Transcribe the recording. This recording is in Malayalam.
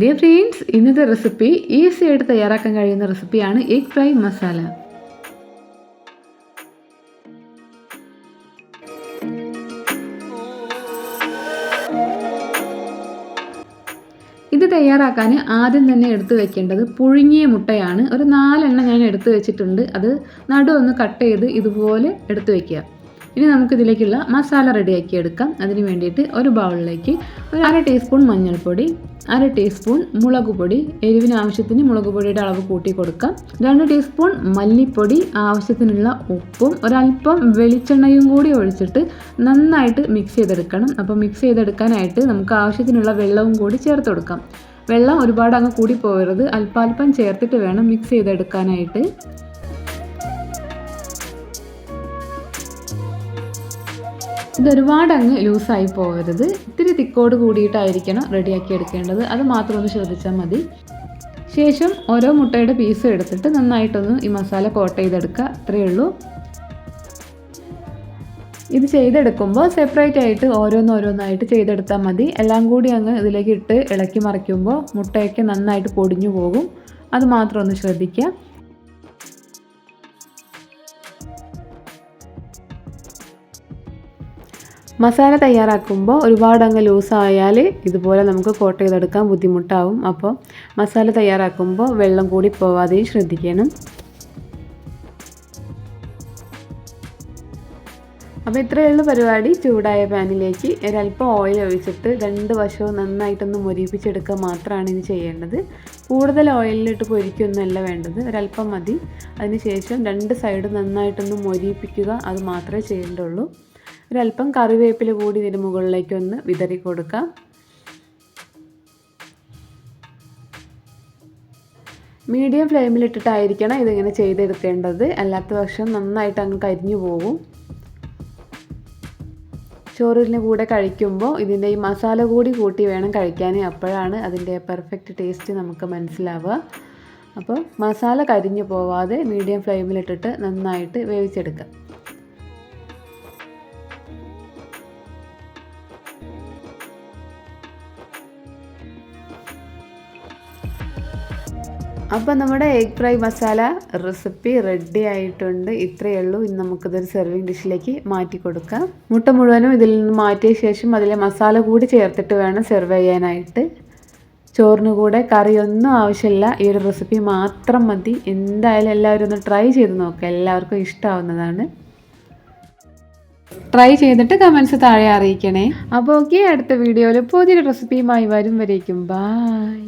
ഡിയർ ഫ്രണ്ട്സ് ഇന്നത്തെ റെസിപ്പി ഈസി ആയിട്ട് തയ്യാറാക്കാൻ കഴിയുന്ന റെസിപ്പിയാണ് എഗ് ഫ്രൈ മസാല ഇത് തയ്യാറാക്കാൻ ആദ്യം തന്നെ എടുത്തു വെക്കേണ്ടത് പുഴുങ്ങിയ മുട്ടയാണ്. ഒരു നാലെണ്ണം ഞാൻ എടുത്തു വെച്ചിട്ടുണ്ട്. അത് നടു ഒന്ന് കട്ട് ചെയ്ത് ഇതുപോലെ എടുത്തു വെക്കുക. ഇനി നമുക്കിതിലേക്കുള്ള മസാല റെഡിയാക്കി എടുക്കാം. അതിന് വേണ്ടിയിട്ട് ഒരു ബൗളിലേക്ക് ഒരു അര ടീസ്പൂൺ മഞ്ഞൾപ്പൊടി അര ടീസ്പൂൺ മുളക് പൊടി എരിവിന് ആവശ്യത്തിന് മുളക് പൊടിയുടെ അളവ് കൂട്ടി കൊടുക്കാം. രണ്ട് ടീസ്പൂൺ മല്ലിപ്പൊടി ആവശ്യത്തിനുള്ള ഉപ്പും ഒരല്പം വെളിച്ചെണ്ണയും കൂടി ഒഴിച്ചിട്ട് നന്നായിട്ട് മിക്സ് ചെയ്തെടുക്കണം. അപ്പോൾ മിക്സ് ചെയ്തെടുക്കാനായിട്ട് നമുക്ക് ആവശ്യത്തിനുള്ള വെള്ളവും കൂടി ചേർത്ത് കൊടുക്കാം. വെള്ളം ഒരുപാട് അങ്ങ് കൂടി പോകരുത്. അല്പാൽപ്പം ചേർത്തിട്ട് വേണം മിക്സ് ചെയ്തെടുക്കാനായിട്ട്. ഇത് ഒരുപാട് അങ്ങ് ലൂസായി പോകരുത്. ഇത്തിരി തിക്കോട് കൂടിയിട്ടായിരിക്കണം റെഡിയാക്കി എടുക്കേണ്ടത്. അത് മാത്രം ഒന്ന് ശ്രദ്ധിച്ചാൽ മതി. ശേഷം ഓരോ മുട്ടയുടെ പീസും എടുത്തിട്ട് നന്നായിട്ടൊന്ന് ഈ മസാല കോട്ട് ചെയ്തെടുക്കുക. അത്രയേ ഉള്ളൂ. ഇത് ചെയ്തെടുക്കുമ്പോൾ സെപ്പറേറ്റ് ആയിട്ട് ഓരോന്നോരോന്നായിട്ട് ചെയ്തെടുത്താൽ മതി. എല്ലാം കൂടി അങ്ങ് ഇതിലേക്ക് ഇട്ട് ഇളക്കി മറിക്കുമ്പോൾ മുട്ടയൊക്കെ നന്നായിട്ട് പൊടിഞ്ഞു പോകും. അത് മാത്രം ഒന്ന് ശ്രദ്ധിക്കുക. മസാല തയ്യാറാക്കുമ്പോൾ ഒരുപാട് അങ്ങ് ലൂസായാൽ ഇതുപോലെ നമുക്ക് കോട്ട് ചെയ്തെടുക്കാൻ ബുദ്ധിമുട്ടാവും. അപ്പോൾ മസാല തയ്യാറാക്കുമ്പോൾ വെള്ളം കൂടി പോവാതെയും ശ്രദ്ധിക്കണം. അപ്പോൾ ഇത്രയേ ഉള്ളൂ പരിപാടി. ചൂടായ പാനിലേക്ക് ഒരല്പം ഓയിൽ ഒഴിച്ചിട്ട് രണ്ട് വശവും നന്നായിട്ടൊന്ന് മുരിപ്പിച്ചെടുക്കുക മാത്രമാണ് ഇത് ചെയ്യേണ്ടത്. കൂടുതൽ ഓയിലിലിട്ട് പൊരിക്കൊന്നുമല്ല വേണ്ടത്. ഒരല്പം മതി. അതിനുശേഷം രണ്ട് സൈഡും നന്നായിട്ടൊന്ന് മൊരിയിപ്പിക്കുക അത് മാത്രമേ ചെയ്യേണ്ടുള്ളൂ. ഒരല്പം കറിവേപ്പില കൂടി ഇതിന് മുകളിലേക്ക് ഒന്ന് വിതറി കൊടുക്കാം. മീഡിയം ഫ്ലെയിമിലിട്ടിട്ടായിരിക്കണം ഇതിങ്ങനെ ചെയ്തെടുക്കേണ്ടത്. അല്ലാത്ത പക്ഷം നന്നായിട്ട് അങ്ങ് കരിഞ്ഞു പോകും ചോറിന് കൂടെ കഴിക്കുമ്പോൾ ഇതിന്റെ ഈ മസാല കൂടി കൂട്ടി വേണം കഴിക്കാൻ അപ്പോഴാണ് അതിന്റെ പെർഫെക്റ്റ് ടേസ്റ്റ് നമുക്ക് മനസ്സിലാവുക. അപ്പോൾ മസാല കരിഞ്ഞു പോവാതെ മീഡിയം ഫ്ലെയിമിലിട്ടിട്ട് നന്നായിട്ട് വേവിച്ചെടുക്കാം അപ്പോൾ നമ്മുടെ egg fry masala recipe ready ആയിട്ടുണ്ട്. ഇത്രയേ ഉള്ളൂ. ഇന്ന് നമുക്കിതൊരു സെർവിങ് ഡിഷിലേക്ക് മാറ്റി കൊടുക്കാം. മുട്ട മുഴുവനും ഇതിൽ നിന്ന് മാറ്റിയ ശേഷം അതിലെ മസാല കൂടി ചേർത്തിട്ട് വേണം സെർവ് ചെയ്യാനായിട്ട്. ചോറിന് കൂടെ കറിയൊന്നും ആവശ്യമില്ല. ഈ ഒരു റെസിപ്പി മാത്രം മതി. എന്തായാലും എല്ലാവരും ഒന്ന് ട്രൈ ചെയ്ത് നോക്കുക എല്ലാവർക്കും ഇഷ്ടമാവുന്നതാണ് ട്രൈ ചെയ്തിട്ട് കമൻസ് താഴെ അറിയിക്കണേ. അപ്പോൾ ഓക്കെ അടുത്ത വീഡിയോയിൽ പുതിയൊരു റെസിപ്പിയുമായി വരും വരേക്കും. ബായ്